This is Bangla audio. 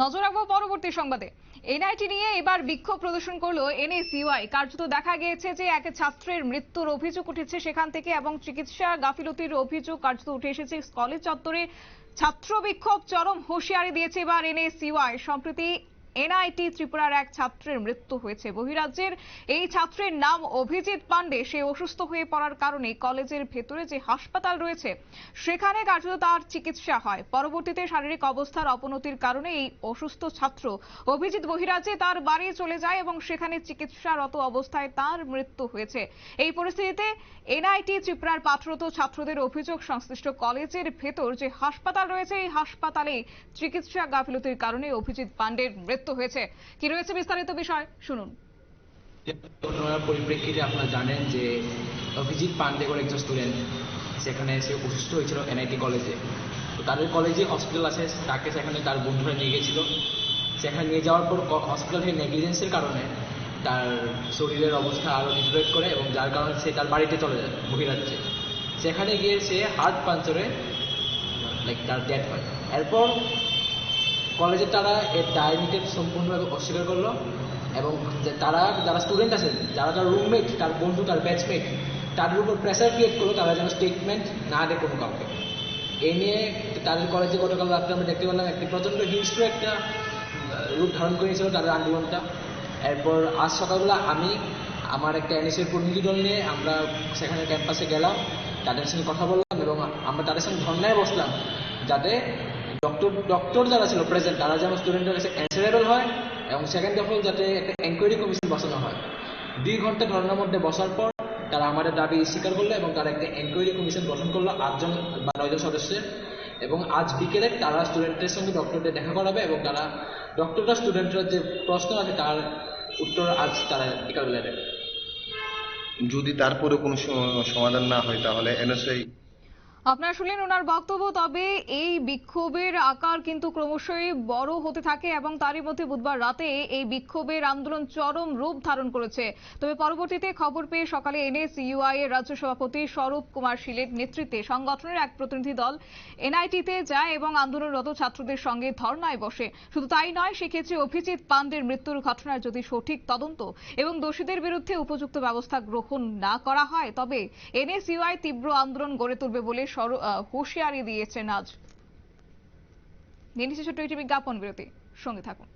নজর রাখব পরবর্তী সংবাদে। এনআইটি নিয়ে এবার বিক্ষোভ প্রদর্শন করল এনএসইউআই কার্যত দেখা গিয়েছে যে এক ছাত্রের মৃত্যুর অভিযোগ উঠেছে সেখান থেকে এবং চিকিৎসা গাফিলতির অভিযোগ কার্যত উঠে এসেছে। কলেজ চত্বরে ছাত্র বিক্ষোভ চরম হুঁশিয়ারি দিয়েছে এবার এনএসইউআই সম্প্রতি এনআইটি ত্রিপুরার এক ছাত্রের মৃত্যু হয়েছে। বহিরাজ্যের এই ছাত্রের নাম অভিজিৎ পান্ডে। সে অসুস্থ হয়ে পড়ার কারণে কলেজের ভেতরে যে হাসপাতাল রয়েছে, সেখানে কার্যত তার চিকিৎসা হয়। পরবর্তীতে শারীরিক অবস্থার অবনতির কারণে এই অসুস্থ ছাত্র অভিজিৎ বহিরাজ্যে তার বাড়ি চলে যায় এবং সেখানে চিকিৎসারত অবস্থায় তার মৃত্যু হয়েছে। এই পরিস্থিতিতে এনআইটি ত্রিপুরার পাঠরত ছাত্রদের অভিযোগ, সংশ্লিষ্ট কলেজের ভেতর যে হাসপাতাল রয়েছে, এই হাসপাতালে চিকিৎসা গাফিলতির কারণে অভিজিৎ পান্ডের মৃত্যু হয়েছে। কি রয়েছে বিস্তারিত বিষয়? শুনুন। ঘটনার পরিপ্রেক্ষিতে আপনারা জানেন যে অভিজিৎ পান্ডে করে একজন স্টুডেন্ট সেখানে সে অসুস্থ হয়েছিল এনআইটি কলেজে। তো তাদের কলেজে হসপিটাল আছে। তাকে সেখানে তার বন্ধুরা নিয়ে গেছিল। সেখানে নিয়ে যাওয়ার পর হসপিটাল থেকে নেগলিজেন্সের কারণে তার শরীরের অবস্থা আরও ডিটোরেট করে এবং যার কারণে সে তার বাড়িতে চলে যায়, বহিরাজ্যে। সেখানে গিয়ে সে হার্ট পাঞ্চরে লাইক তার ডেথ হয়। এরপর কলেজে তারা এর দায় সম্পূর্ণভাবে অস্বীকার করল এবং তারা, যারা স্টুডেন্ট আছে, যারা তার রুমমেট তার বন্ধু, তার ব্যাচমেট তাদের উপর প্রেশার ক্রিয়েট করল, তারা যেন স্টেটমেন্ট না দেয় কোনো কাউকে। এই নিয়ে তাদের কলেজে গতকাল রাত্রে আমরা দেখতে পেলাম একটি প্রচণ্ড হিংস্র একটা রূপ ধারণ করেছিল তাদের আন্দোলনটা। এরপর আজ সকালবেলা আমি, আমার একটা এনএসএর প্রতিনিধি দল নিয়ে আমরা সেখানে ক্যাম্পাসে গেলাম, তাদের সঙ্গে কথা বললাম এবং আমরা তাদের সঙ্গে ধর্নায় বসলাম, যাতে ডক্টর ডক্টর যারা ছিল প্রেজেন্ট তারা যেন স্টুডেন্টের কাছে অ্যান্সারেবল হয় এবং সেকেন্ড অফ অল যাতে একটা এনকোয়ারি কমিশন বসানো হয়। দুই ঘণ্টা ধর্নার মধ্যে বসার পর তারা আমাদের দাবি স্বীকার করল এবং তারা একটা এনকোয়ারি কমিশন গঠন করল আটজন বা নয়জন সদস্যের। এবং আজ বিকেলে তারা স্টুডেন্টদের সঙ্গে ডক্টরদের দেখা করাবে এবং তারা ডক্টররা স্টুডেন্টরা যে প্রশ্ন আছে তার উত্তর আজ তারা বিকালবেলা দেবে। যদি তারপরে কোনো সমাধান না হয় তাহলে এনএসআই আপনারা শুনলেন ওনার বক্তব্য, তবে এই বিক্ষোভের আকার কিন্তু ক্রমশই বড় হতে থাকে এবং তারই মধ্যে বুধবার রাতে এই বিক্ষোভের আন্দোলন চরম রূপ ধারণ করেছে। তবে পরবর্তীতে খবর পেয়ে সকালে এনএসইউআই এর রাজ্য সভাপতি স্বরূপ কুমার শীলের নেতৃত্বে সংগঠনের এক প্রতিনিধি দল এনআইটিতে যায় এবং আন্দোলনরত ছাত্রদের সঙ্গে ধর্নায় বসে। শুধু তাই নয়, সেক্ষেত্রে অভিজিৎ পান্ডের মৃত্যুর ঘটনার যদি সঠিক তদন্ত এবং দোষীদের বিরুদ্ধে উপযুক্ত ব্যবস্থা গ্রহণ না করা হয়, তবে এনএসইউআই তীব্র আন্দোলন গড়ে তুলবে বলে হুঁশিয়ারি দিয়েছেন আজ। নিয়ে নিচ্ছে ছোট্ট বিজ্ঞাপন বিরতি। সঙ্গে থাকুন।